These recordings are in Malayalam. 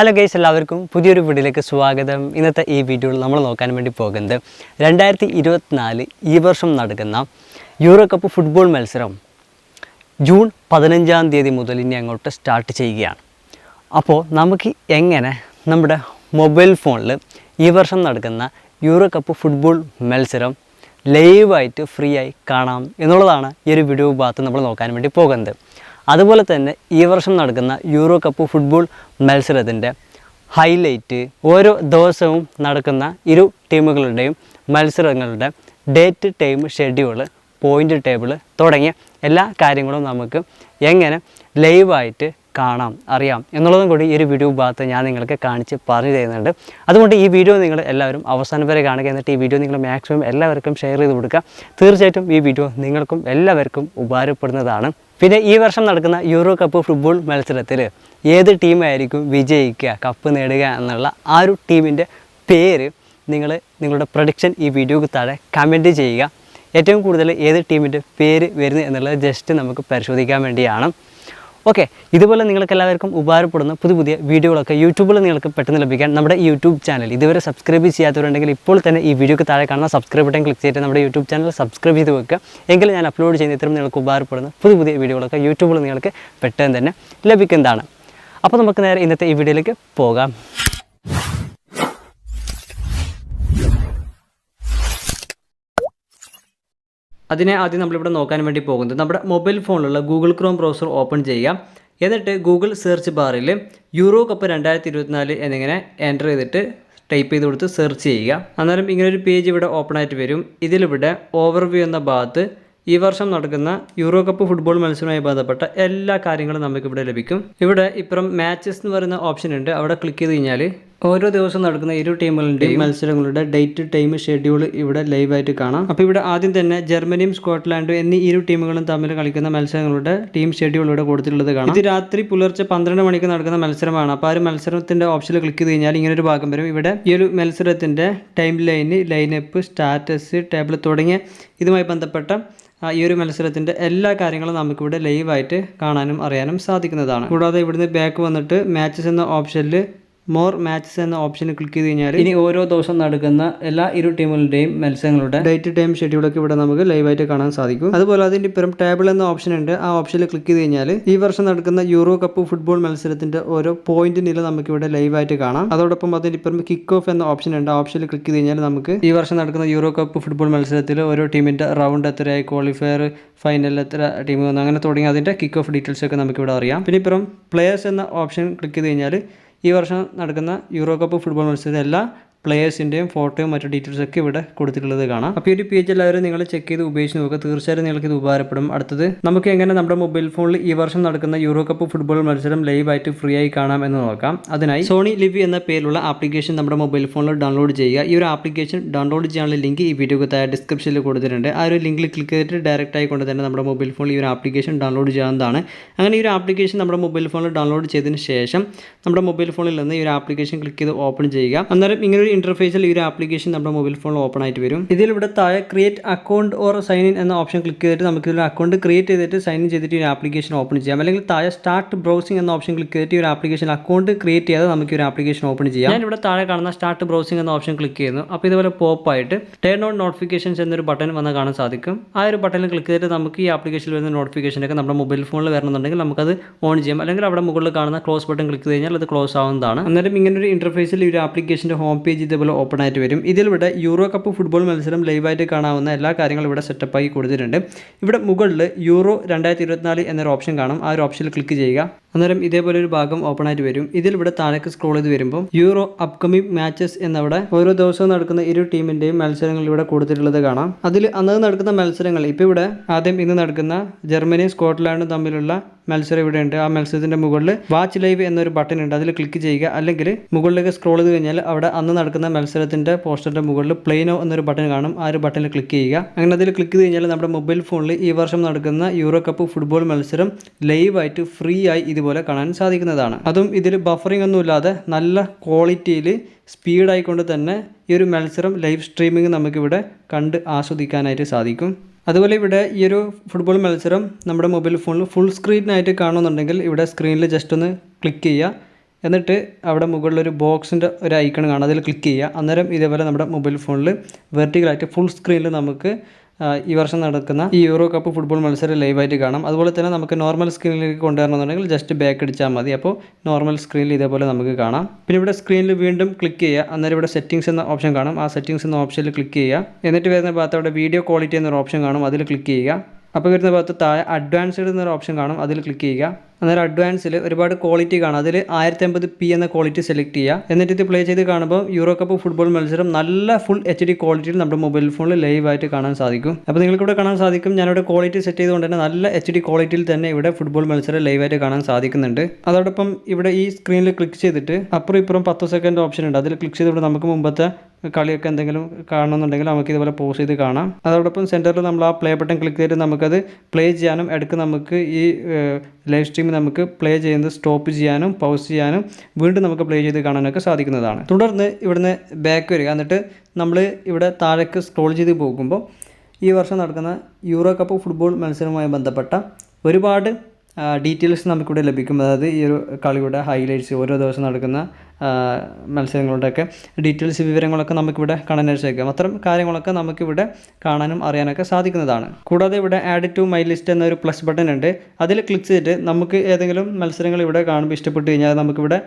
ഹലോ ഗൈസ് എല്ലാവർക്കും പുതിയൊരു വീഡിയോയിലേക്ക് സ്വാഗതം. ഇന്നത്തെ ഈ വീഡിയോയിൽ നമ്മൾ നോക്കാൻ വേണ്ടി പോകുന്നത് രണ്ടായിരത്തി ഇരുപത്തിനാല് ഈ വർഷം നടക്കുന്ന യൂറോ കപ്പ് ഫുട്ബോൾ മത്സരം ജൂൺ പതിനഞ്ചാം തീയതി മുതൽ ഇനി അങ്ങോട്ട് സ്റ്റാർട്ട് ചെയ്യുകയാണ്. അപ്പോൾ നമുക്ക് എങ്ങനെ നമ്മുടെ മൊബൈൽ ഫോണിൽ ഈ വർഷം നടക്കുന്ന യൂറോ കപ്പ് ഫുട്ബോൾ മത്സരം ലൈവായിട്ട് ഫ്രീ ആയി കാണാം എന്നുള്ളതാണ് ഈ ഒരു വീഡിയോ ഭാഗത്ത് നമ്മൾ നോക്കാൻ വേണ്ടി പോകുന്നത്. അതുപോലെ തന്നെ ഈ വർഷം നടക്കുന്ന യൂറോ കപ്പ് ഫുട്ബോൾ മത്സരത്തിന്റെ ഹൈലൈറ്റ് ഓരോ ദിവസവും നടക്കുന്ന ഇരു ടീമുകളുടെയും മത്സരങ്ങളുടെ date time schedule point table തുടങ്ങിയ എല്ലാ കാര്യങ്ങളും നമുക്ക് എങ്ങനെ ലൈവായിട്ട് കാണാം അറിയാം എന്നുള്ളതും കൂടി ഈ ഒരു വീഡിയോ ഭാഗത്ത് ഞാൻ നിങ്ങൾക്ക് കാണിച്ച് പറഞ്ഞു തരുന്നുണ്ട്. അതുകൊണ്ട് ഈ വീഡിയോ നിങ്ങൾ എല്ലാവരും അവസാനം വരെ കാണുക. എന്നിട്ട് ഈ വീഡിയോ നിങ്ങൾ മാക്സിമം എല്ലാവർക്കും ഷെയർ ചെയ്ത് കൊടുക്കുക. തീർച്ചയായിട്ടും ഈ വീഡിയോ നിങ്ങൾക്കും എല്ലാവർക്കും ഉപകാരപ്പെടുന്നതാണ്. പിന്നെ ഈ വർഷം നടക്കുന്ന യൂറോ കപ്പ് ഫുട്ബോൾ മത്സരത്തിൽ ഏത് ടീമായിരിക്കും വിജയിക്കുക കപ്പ് നേടുക എന്നുള്ള ആ ഒരു ടീമിന്റെ പേര് നിങ്ങൾ നിങ്ങളുടെ പ്രൊഡിക്ഷൻ ഈ വീഡിയോക്ക് താഴെ കമന്റ് ചെയ്യുക. ഏറ്റവും കൂടുതൽ ഏത് ടീമിന്റെ പേര് വരുന്നത് എന്നുള്ളത് ജസ്റ്റ് നമുക്ക് പരിശോധിക്കാൻ വേണ്ടിയാണ്. ഓക്കെ ഇതുപോലെ നിങ്ങൾക്ക് എല്ലാവർക്കും ഉപകാരപ്പെടുന്ന പുതിയ പുതിയ വീഡിയോകളൊക്കെ യൂട്യൂബിൽ നിങ്ങൾക്ക് പെട്ടെന്ന് ലഭിക്കാൻ നമ്മുടെ യൂട്യൂബ് ചാനൽ ഇതുവരെ സബ്സ്ക്രൈബ് ചെയ്യാത്തവരുണ്ടെങ്കിൽ ഇപ്പോൾ തന്നെ ഈ വീഡിയോക്ക് താഴെ കാണുന്ന സബ്സ്ക്രൈബ് ബട്ടൺ ക്ലിക്ക് ചെയ്തിട്ട് നമ്മുടെ യൂട്യൂബ് ചാനൽ സബ്സ്ക്രൈബ് ചെയ്ത് വെക്കുക. എങ്കിൽ ഞാൻ അപ്ലോഡ് ചെയ്യുന്ന ഇത്തരം നിങ്ങൾക്ക് ഉപകാരപ്പെടുന്ന പുതിയ പുതിയ വീഡിയോകളൊക്കെ യൂട്യൂബിൽ നിങ്ങൾക്ക് പെട്ടെന്ന് തന്നെ ലഭിക്കുന്നതാണ്. അപ്പോൾ നമുക്ക് നേരെ ഇന്നത്തെ ഈ വീഡിയോയിലേക്ക് പോകാം. അതിനെ ആദ്യം നമ്മളിവിടെ നോക്കാൻ വേണ്ടി പോകുന്നത് നമ്മുടെ മൊബൈൽ ഫോണിലുള്ള ഗൂഗിൾ ക്രോം ബ്രൗസർ ഓപ്പൺ ചെയ്യുക. എന്നിട്ട് ഗൂഗിൾ സെർച്ച് ബാറിൽ യൂറോ കപ്പ് രണ്ടായിരത്തി ഇരുപത്തിനാല് എന്നിങ്ങനെ എന്റർ ചെയ്തിട്ട് ടൈപ്പ് ചെയ്ത് കൊടുത്ത് സെർച്ച് ചെയ്യുക. അന്നേരം ഇങ്ങനെ ഒരു പേജ് ഇവിടെ ഓപ്പൺ ആയിട്ട് വരും. ഇതിലിവിടെ ഓവർവ്യൂ എന്ന ഭാഗത്ത് ഈ വർഷം നടക്കുന്ന യൂറോ കപ്പ് ഫുട്ബോൾ മത്സരവുമായി ബന്ധപ്പെട്ട എല്ലാ കാര്യങ്ങളും നമുക്കിവിടെ ലഭിക്കും. ഇവിടെ ഇപ്പുറം മാച്ചസ് എന്ന് പറയുന്ന ഓപ്ഷൻ ഉണ്ട്. അവിടെ ക്ലിക്ക് ചെയ്ത് കഴിഞ്ഞാൽ ഓരോ ദിവസം നടക്കുന്ന ഇരു ടീമുകളുടെയും മത്സരങ്ങളുടെ ഡേറ്റ് ടൈം ഷെഡ്യൂൾ ഇവിടെ ലൈവായിട്ട് കാണാം. അപ്പോൾ ഇവിടെ ആദ്യം തന്നെ ജർമ്മനിയും സ്കോട്ട്ലാൻഡും എന്നീ ഇരു ടീമുകളും തമ്മിൽ കളിക്കുന്ന മത്സരങ്ങളുടെ ടീം ഷെഡ്യൂൾ ഇവിടെ കൊടുത്തിട്ടുള്ളത് കാണാം. ഇത് രാത്രി പുലർച്ചെ പന്ത്രണ്ട് മണിക്ക് നടക്കുന്ന മത്സരമാണ്. അപ്പോൾ ആ ഒരു മത്സരത്തിന്റെ ഓപ്ഷനിൽ ക്ലിക്ക് ചെയ്ത് കഴിഞ്ഞാൽ ഇങ്ങനെ ഒരു ഭാഗം വരും. ഇവിടെ ഈ ഒരു മത്സരത്തിന്റെ time line lineup status table തുടങ്ങിയ ഇതുമായി ബന്ധപ്പെട്ട ഈ ഒരു മത്സരത്തിന്റെ എല്ലാ കാര്യങ്ങളും നമുക്കിവിടെ ലൈവായിട്ട് കാണാനും അറിയാനും സാധിക്കുന്നതാണ്. കൂടാതെ ഇവിടുന്ന് ബാക്ക് വന്നിട്ട് മാച്ചസ് എന്ന ഓപ്ഷനിൽ മോർ മാച്ചസ് എന്ന ഓപ്ഷൻ ക്ലിക്ക് ചെയ്ത് കഴിഞ്ഞാൽ ഇനി ഓരോ ദിവസം നടക്കുന്ന എല്ലാ ഇരു ടീമുകളുടെയും മത്സരങ്ങളുടെ ഡേറ്റ് ടൈം ഷെഡ്യൂളൊക്കെ ഇവിടെ നമുക്ക് ലൈവായിട്ട് കാണാൻ സാധിക്കും. അതുപോലെ അതിന്റെ ഇപ്പുറം ടേബിൾ എന്ന ഓപ്ഷൻ ഉണ്ട്. ആ ഓപ്ഷനിൽ ക്ലിക്ക് ചെയ്ത് കഴിഞ്ഞാൽ ഈ വർഷം നടക്കുന്ന യൂറോ കപ്പ് ഫുട്ബോൾ മത്സരത്തിന്റെ ഓരോ പോയിന്റ് നില നമുക്ക് ഇവിടെ ലൈവായിട്ട് കാണാം. അതോടൊപ്പം അതിന്റെ ഇപ്പുറം കിക്ക് ഓഫ് എന്ന ഓപ്ഷൻ ഉണ്ട്. ആ ഓപ്ഷനിൽ ക്ലിക്ക് ചെയ്ത് കഴിഞ്ഞാൽ നമുക്ക് ഈ വർഷം നടക്കുന്ന യൂറോ കപ്പ് ഫുട്ബോൾ മത്സരത്തിൽ ഓരോ ടീമിന്റെ റൗണ്ട് എത്രയായി ക്വാളിഫയർ ഫൈനൽ എത്ര ടീം വന്നു അങ്ങനെ തുടങ്ങി അതിന്റെ കിക്ക് ഓഫ് ഡീറ്റെയിൽസ് ഒക്കെ നമുക്ക് ഇവിടെ അറിയാം. പിന്നെ ഇപ്പുറം പ്ലേയേഴ്സ് എന്ന ഓപ്ഷൻ ക്ലിക്ക് ചെയ്ത് കഴിഞ്ഞാൽ ഈ വർഷം നടക്കുന്ന യൂറോ കപ്പ് ഫുട്ബോൾ മത്സരത്തിൽ എല്ലാ പ്ലേയേഴ്സിന്റെയും ഫോട്ടോയും മറ്റു ഡീറ്റെയിൽസ് ഒക്കെ ഇവിടെ കൊടുത്തിട്ടുള്ളത് കാണാം. അപ്പോൾ ഈ ഒരു പേജ് എല്ലാവരും നിങ്ങൾ ചെക്ക് ചെയ്ത് ഉപയോഗിച്ച് നോക്കുക. തീർച്ചയായും നിങ്ങൾക്ക് ഇത് ഉപകാരപ്പെടും. അടുത്തത് നമുക്ക് എങ്ങനെ നമ്മുടെ മൊബൈൽ ഫോണിൽ ഈ വർഷം നടക്കുന്ന യൂറോ കപ്പ് ഫുട്ബോൾ മത്സരം ലൈവായിട്ട് ഫ്രീ ആയി കാണാം എന്ന് നോക്കാം. അതിനായി സോണി ലിവി എന്ന പേരിലുള്ള ആപ്ലിക്കേഷൻ നമ്മുടെ മൊബൈൽ ഫോണിൽ ഡൗൺലോഡ് ചെയ്യുക. ഈ ഒരു ആപ്ലിക്കേഷൻ ഡൗൺലോഡ് ചെയ്യാനുള്ള ലിങ്ക് ഈ വീഡിയോക്ക് താഴെ ഡിസ്ക്രിപ്ഷനിൽ കൊടുത്തിട്ടുണ്ട്. ആ ഒരു ലിങ്കിൽ ക്ലിക്ക് ചെയ്തിട്ട് ഡയറക്റ്റ് ആയിക്കൊണ്ട് തന്നെ നമ്മുടെ മൊബൈൽ ഫോണിൽ ഈ ഒരു ആപ്ലിക്കേഷൻ ഡൗൺലോഡ് ചെയ്യാവുന്നതാണ്. അങ്ങനെ ഈ ഒരു ആപ്ലിക്കേഷൻ നമ്മുടെ മൊബൈൽ ഫോണിൽ ഡൗൺലോഡ് ചെയ്തതിന് ശേഷം നമ്മുടെ മൊബൈൽ ഫോണിൽ നിന്ന് ഈ ഒരു ആപ്ലിക്കേഷൻ ക്ലിക്ക് ചെയ്ത് ഓപ്പൺ ചെയ്യുക. അന്നേരം ഇങ്ങനെ ഒരു ഇന്റർഫേസിൽ ഈ ഒരു ആപ്ലിക്കേഷൻ നമ്മുടെ മൊബൈൽ ഫോണിൽ ഓപ്പൺ ആയിട്ട് വരും. ഇതിൽ ഇവിടെ താഴെ create account or sign in എന്ന ഓപ്ഷൻ ക്ലിക്ക് ചെയ്തിട്ട് നമുക്ക് ഒരു അക്കൗണ്ട് ക്രിയേറ്റ് ചെയ്തിട്ട് സൈൻ ഇൻ ചെയ്തിട്ട് ഈ ആപ്ലിക്കേഷൻ ഓപ്പൺ ചെയ്യാം. അല്ലെങ്കിൽ താഴെ സ്റ്റാർട്ട് ബ്രൗസിംഗ് എന്ന ഓപ്ഷൻ ക്ലിക്ക് ചെയ്തിട്ട് ഈ ഒരു ആപ്ലിക്കേഷൻ അക്കൗണ്ട് ക്രിയേറ്റ് ചെയ്യാതെ നമുക്ക് ഒരു ആപ്ലിക്കേഷൻ ഓപ്പൺ ചെയ്യാം. ഞാൻ ഇവിടെ താഴെ കാണുന്ന സ്റ്റാർട്ട് ബ്രൗസിംഗ് എന്ന ഓപ്ഷൻ ക്ലിക്ക് ചെയ്യുന്നു. അപ്പോൾ ഇതുപോലെ പോപ്പ് ആയിട്ട് ടേൺ ഓൺ നോട്ടിഫിക്കേഷൻസ് എന്നൊരു ബട്ടൺ വന്ന് കാണാൻ സാധിക്കും. ആ ഒരു ബട്ടണിൽ ക്ലിക്ക് ചെയ്തിട്ട് നമുക്ക് ഈ ആപ്ലിക്കേഷനിൽ വരുന്ന നോട്ടിഫിക്കേഷനൊക്കെ നമ്മുടെ മൊബൈൽ ഫോണിൽ വരണമെന്നുണ്ടെങ്കിൽ നമുക്കത് ഓൺ ചെയ്യാം. അല്ലെങ്കിൽ അവിടെ മുകളിൽ കാണുന്ന ക്ലോസ് ബട്ടൺ ക്ലിക്ക് കഴിഞ്ഞാൽ അത് ക്ലോസ് ആവുന്നതാണ്. അന്നേരം ഇങ്ങനെ ഒരു ഇന്റർഫേസിൽ ഈ ഒരു ആപ്ലിക്കേഷന്റെ ഹോം പേജ് ഇതേപോലെ ഓപ്പൺ ആയിട്ട് വരും. ഇതിലിവിടെ യൂറോ കപ്പ് ഫുട്ബോൾ മത്സരം ലൈവായിട്ട് കാണാവുന്ന എല്ലാ കാര്യങ്ങളും ഇവിടെ സെറ്റപ്പാക്കി കൊടുത്തിട്ടുണ്ട്. ഇവിടെ മുകളിൽ യൂറോ രണ്ടായിരത്തി ഇരുപത്തിനാല് എന്നൊരു ഓപ്ഷൻ കാണും. ആ ഒരു ഓപ്ഷനിൽ ക്ലിക്ക് ചെയ്യുക. അന്നേരം ഇതേപോലെ ഒരു ഭാഗം ഓപ്പൺ ആയിട്ട് വരും. ഇതിൽ താഴേക്ക് സ്ക്രോൾ ചെയ്ത് വരുമ്പോൾ യൂറോ അപ്കമിംഗ് മാച്ചസ് എന്നവിടെ ഓരോ ദിവസവും നടക്കുന്ന ഇരു ടീമിന്റെയും മത്സരങ്ങൾ ഇവിടെ കൊടുത്തിട്ടുള്ളത് കാണാം. അതിൽ അന്ന് നടക്കുന്ന മത്സരങ്ങൾ ഇപ്പോൾ ഇവിടെ ആദ്യം ഇന്ന് നടക്കുന്ന ജർമ്മനിയും സ്കോട്ട്ലാൻഡും തമ്മിലുള്ള മത്സരം ഇവിടെ ഉണ്ട് ആ മത്സരത്തിന്റെ മുകളിൽ വാച്ച് ലൈവ് എന്നൊരു ബട്ടൺ ഉണ്ട്. അതിൽ ക്ലിക്ക് ചെയ്യുക. അല്ലെങ്കിൽ മുകളിലേക്ക് സ്ക്രോൾ ചെയ്ത് കഴിഞ്ഞാൽ അവിടെ അന്ന് നടക്കുന്ന മത്സരത്തിന്റെ പോസ്റ്ററിന്റെ മുകളിൽ പ്ലെയിനോ എന്നൊരു ബട്ടൺ കാണും. ആ ഒരു ബട്ടണിൽ ക്ലിക്ക് ചെയ്യുക. അങ്ങനെ അതിൽ ക്ലിക്ക് ചെയ്ത് കഴിഞ്ഞാൽ നമ്മുടെ മൊബൈൽ ഫോണിൽ ഈ വർഷം നടക്കുന്ന യൂറോ കപ്പ് ഫുട്ബോൾ മത്സരം ലൈവായിട്ട് ഫ്രീ ആയി ഇതുപോലെ കാണാൻ സാധിക്കുന്നതാണ്. അതും ഇതിൽ ബഫറിംഗ് ഒന്നും ഇല്ലാതെ നല്ല ക്വാളിറ്റിയിൽ സ്പീഡായിക്കൊണ്ട് തന്നെ ഈ ഒരു മത്സരം ലൈവ് സ്ട്രീമിംഗ് നമുക്കിവിടെ കണ്ട് ആസ്വദിക്കാനായിട്ട് സാധിക്കും. അതുപോലെ ഇവിടെ ഈ ഒരു ഫുട്ബോൾ മത്സരം നമ്മുടെ മൊബൈൽ ഫോണിൽ ഫുൾ സ്ക്രീനായിട്ട് കാണുന്നുണ്ടെങ്കിൽ ഇവിടെ സ്ക്രീനിൽ ജസ്റ്റ് ഒന്ന് ക്ലിക്ക് ചെയ്യുക. എന്നിട്ട് അവിടെ മുകളിലൊരു ബോക്സിന്റെ ഒരു ഐക്കൺ കാണാം. അതിൽ ക്ലിക്ക് ചെയ്യുക. അന്നേരം ഇതേപോലെ നമ്മുടെ മൊബൈൽ ഫോണിൽ വെർട്ടിക്കലായിട്ട് ഫുൾ സ്ക്രീനിൽ നമുക്ക് ഈ വർഷം നടക്കുന്ന ഈ യൂറോ കപ്പ് ഫുട്ബോൾ മത്സരം ലൈവായിട്ട് കാണാം. അതുപോലെ തന്നെ നമുക്ക് നോർമൽ സ്ക്രീനിലേക്ക് കൊണ്ടുവരണമെന്നുണ്ടെങ്കിൽ ജസ്റ്റ് ബാക്ക് അടിച്ചാൽ മതി. അപ്പോൾ നോർമൽ സ്ക്രീനിൽ ഇതേപോലെ നമുക്ക് കാണാം. പിന്നെ ഇവിടെ സ്ക്രീനിൽ വീണ്ടും ക്ലിക്ക് ചെയ്യുക. അന്നേരം ഇവിടെ സെറ്റിംഗ്സ് എന്ന ഓപ്ഷൻ കാണും. ആ സെറ്റിംഗ്സ് എന്ന ഓപ്ഷനിൽ ക്ലിക്ക് ചെയ്യുക. എന്നിട്ട് വരുന്ന ഭാഗത്ത് അവിടെ വീഡിയോ ക്വാളിറ്റി എന്നൊരു ഓപ്ഷൻ കാണും. അതിൽ ക്ലിക്ക് ചെയ്യുക. അപ്പോൾ വരുന്ന ഭാഗത്ത് താഴെ അഡ്വാൻസ്ഡ് എന്നൊരു ഓപ്ഷൻ കാണും. അതിൽ ക്ലിക്ക് ചെയ്യുക. അന്നേരം അഡ്വാൻസിൽ ഒരുപാട് ക്വാളിറ്റി കാണാം. അതിൽ ആയിരത്തി അമ്പത് പി എന്ന ക്വാളിറ്റി സെലക്ട് ചെയ്യുക എന്നിട്ട് ഇത് പ്ലേ ചെയ്ത് കാണുമ്പോൾ യൂറോ കപ്പ് ഫുട്ബോൾ മത്സരം നല്ല ഫുൾ എച്ച് ഡി ക്വാളിറ്റിയിൽ നമ്മുടെ മൊബൈൽ ഫോണിൽ ലൈവായിട്ട് കാണാൻ സാധിക്കും. അപ്പോൾ നിങ്ങൾക്ക് ഇവിടെ കാണാൻ സാധിക്കും. ഞാനിവിടെ ക്വാളിറ്റി സെറ്റ് ചെയ്തുകൊണ്ട് തന്നെ നല്ല എച്ച് ഡി ക്വാളിറ്റിയിൽ തന്നെ ഇവിടെ ഫുട്ബോൾ മത്സരം ലൈവായിട്ട് കാണാൻ സാധിക്കുന്നുണ്ട്. അതോടൊപ്പം ഇവിടെ ഈ സ്ക്രീനിൽ ക്ലിക്ക് ചെയ്തിട്ട് അപ്പുറം ഇപ്പുറം പത്ത് സെക്കൻഡ് ഓപ്ഷൻ ഉണ്ട്. അതിൽ ക്ലിക്ക് ചെയ്തുകൊണ്ട് നമുക്ക് മുമ്പത്തെ കളിയൊക്കെ എന്തെങ്കിലും കാണണമെന്നുണ്ടെങ്കിൽ നമുക്ക് ഇതുപോലെ പോസ് ചെയ്ത് കാണാം. അതോടൊപ്പം സെന്ററിൽ നമ്മൾ ആ പ്ലേ ബട്ടൺ ക്ലിക്ക് ചെയ്തിട്ട് നമുക്കത് പ്ലേ ചെയ്യാനും ഇടയ്ക്ക് നമുക്ക് ഈ ലൈവ് സ്ട്രീം നമുക്ക് പ്ലേ ചെയ്യുന്നത് സ്റ്റോപ്പ് ചെയ്യാനും പൗസ് ചെയ്യാനും വീണ്ടും നമുക്ക് പ്ലേ ചെയ്ത് കാണാനൊക്കെ സാധിക്കുന്നതാണ്. തുടർന്ന് ഇവിടുന്ന് ബാക്ക് വരിക. എന്നിട്ട് നമ്മൾ ഇവിടെ താഴേക്ക് സ്ക്രോൾ ചെയ്ത് പോകുമ്പോൾ ഈ വർഷം നടക്കുന്ന യൂറോ കപ്പ് ഫുട്ബോൾ മത്സരവുമായി ബന്ധപ്പെട്ട ഒരുപാട് ഡീറ്റെയിൽസ് നമുക്കിവിടെ ലഭിക്കും. അതായത് ഈ ഒരു കളിയുടെ ഹൈലൈറ്റ്സ് ഓരോ ദിവസം നടക്കുന്ന ആ, മത്സരങ്ങളുടെയൊക്കെ ഡീറ്റെയിൽസ് വിവരങ്ങളൊക്കെ നമുക്കിവിടെ കാണാൻ സാധിക്കും. അത്തരം കാര്യങ്ങളൊക്കെ നമുക്കിവിടെ കാണാനും അറിയാനൊക്കെ സാധിക്കുന്നതാണ്. കൂടാതെ ഇവിടെ ആഡ് ടു മൈ ലിസ്റ്റ് എന്നൊരു പ്ലസ് ബട്ടൺ ഉണ്ട്. അതിൽ ക്ലിക്ക് ചെയ്തിട്ട് നമുക്ക് ഏതെങ്കിലും മത്സരങ്ങൾ ഇവിടെ കാണുമ്പോൾ ഇഷ്ടപ്പെട്ട് കഴിഞ്ഞാൽ നമുക്കിവിടെ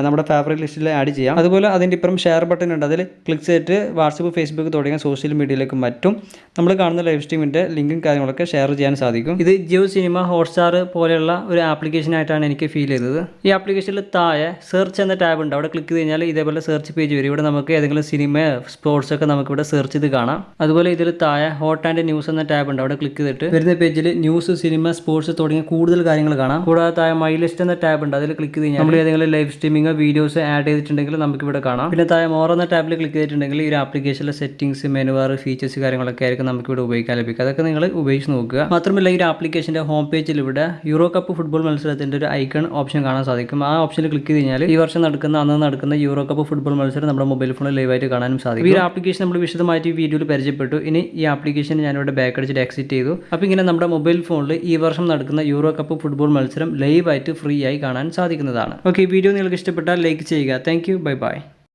നമ്മുടെ ഫേവറേറ്റ് ലിസ്റ്റിൽ ആഡ് ചെയ്യാം. അതുപോലെ അതിന്റെ ഇപ്പുറം ഷെയർ ബട്ടൺ ഉണ്ട്. അതിൽ ക്ലിക്ക് ചെയ്തിട്ട് വാട്സപ്പ് ഫേസ്ബുക്ക് തുടങ്ങിയ സോഷ്യൽ മീഡിയയിലേക്ക് മറ്റും നമ്മൾ കാണുന്ന ലൈവ് സ്ട്രീമിന്റെ ലിങ്കും കാര്യങ്ങളൊക്കെ ഷെയർ ചെയ്യാൻ സാധിക്കും. ഇത് ജിയോ സിനിമ ഹോട്ട്സ്റ്റാർ പോലെയുള്ള ഒരു ആപ്ലിക്കേഷനായിട്ടാണ് എനിക്ക് ഫീൽ ചെയ്തത്. ഈ ആപ്ലിക്കേഷനിൽ താഴെ സെർച്ച് എന്ന ടാബ് ഉണ്ട്. അവിടെ ക്ലിക്ക് ചെയ്ത് കഴിഞ്ഞാൽ ഇതേപോലെ സെർച്ച് പേജ് വരും. ഇവിടെ നമുക്ക് ഏതെങ്കിലും സിനിമ സ്പോർട്സ് ഒക്കെ നമുക്ക് ഇവിടെ സെർച്ച് ചെയ്ത് കാണാം. അതുപോലെ ഇതിൽ താഴെ ഹോട്ട് ആൻഡ് ന്യൂസ് എന്ന ടാബ് ഉണ്ട്. അവിടെ ക്ലിക്ക് ചെയ്തിട്ട് വരുന്ന പേജിൽ ന്യൂസ് സിനിമ സ്പോർട്സ് തുടങ്ങിയ കൂടുതൽ കാര്യങ്ങൾ കാണാം. കൂടാതെ താഴെ മൈ ലിസ്റ്റ് എന്ന ടാബ് ഉണ്ട്. അതിൽ ക്ലിക്ക് ചെയ്ത് കഴിഞ്ഞാൽ നമ്മൾ ഏതെങ്കിലും ലൈവ് സ്ട്രീമിംഗ് വീഡിയോസ് ആഡ് ചെയ്തിട്ടുണ്ടെങ്കിൽ നമുക്ക് ഇവിടെ കാണാം. പിന്നെ താഴെ മോർ എന്ന ടാബിൽ ക്ലിക്ക് ചെയ്തിട്ടുണ്ടെങ്കിൽ ഈ ഒരു ആപ്ലിക്കേഷനിലെ സെറ്റിംഗ്സ് മെനുവാർ ഫീച്ചേഴ്സ് കാര്യങ്ങളൊക്കെ ആയിരിക്കും നമുക്ക് ഇവിടെ ഉപയോഗിക്കാൻ ലഭിക്കുക. അതൊക്കെ നിങ്ങൾ ഉപയോഗിച്ച് നോക്കുക. മാത്രമല്ല ഈ ആപ്ലിക്കേഷന്റെ ആപ്ലിക്കേഷന്റെ ഹോം പേജിൽ ഇവിടെ യൂറോ കപ്പ് ഫുട്ബോൾ മത്സരത്തിന്റെ ഒരു ഐക്കൺ ഓപ്ഷൻ കാണാൻ സാധിക്കും. ആ ഓപ്ഷനിൽ ക്ലിക്ക് ചെയ്ത് കഴിഞ്ഞാൽ ഈ വർഷം നടക്കുന്ന അന്ന് നടക്കുന്ന യൂറോ കപ്പ് ഫുട്ബോൾ മത്സരം നമ്മുടെ മൊബൈൽ ഫോണിൽ ലൈവായിട്ട് കാണാനും സാധിക്കും. ഈ ആപ്ലിക്കേഷൻ നമ്മൾ വിശദമായിട്ട് ഈ വീഡിയോയിൽ പരിചയപ്പെട്ടു. ഇനി ഈ ആപ്ലിക്കേഷൻ ഞാൻ ഇവിടെ ബാക്ക് അടിച്ചിട്ട് എക്സിറ്റ് ചെയ്തു. അപ്പോൾ ഇങ്ങനെ നമ്മുടെ മൊബൈൽ ഫോണിൽ ഈ വർഷം നടക്കുന്ന യൂറോ കപ്പ് ഫുട്ബോൾ മത്സരം ലൈവായിട്ട് ഫ്രീ ആയി കാണാൻ സാധിക്കുന്നതാണ്. ഓക്കെ വീഡിയോ നിങ്ങൾക്ക് ഇഷ്ടപ്പെട്ടാൽ ലൈക്ക് ചെയ്യുക. Thank bye bye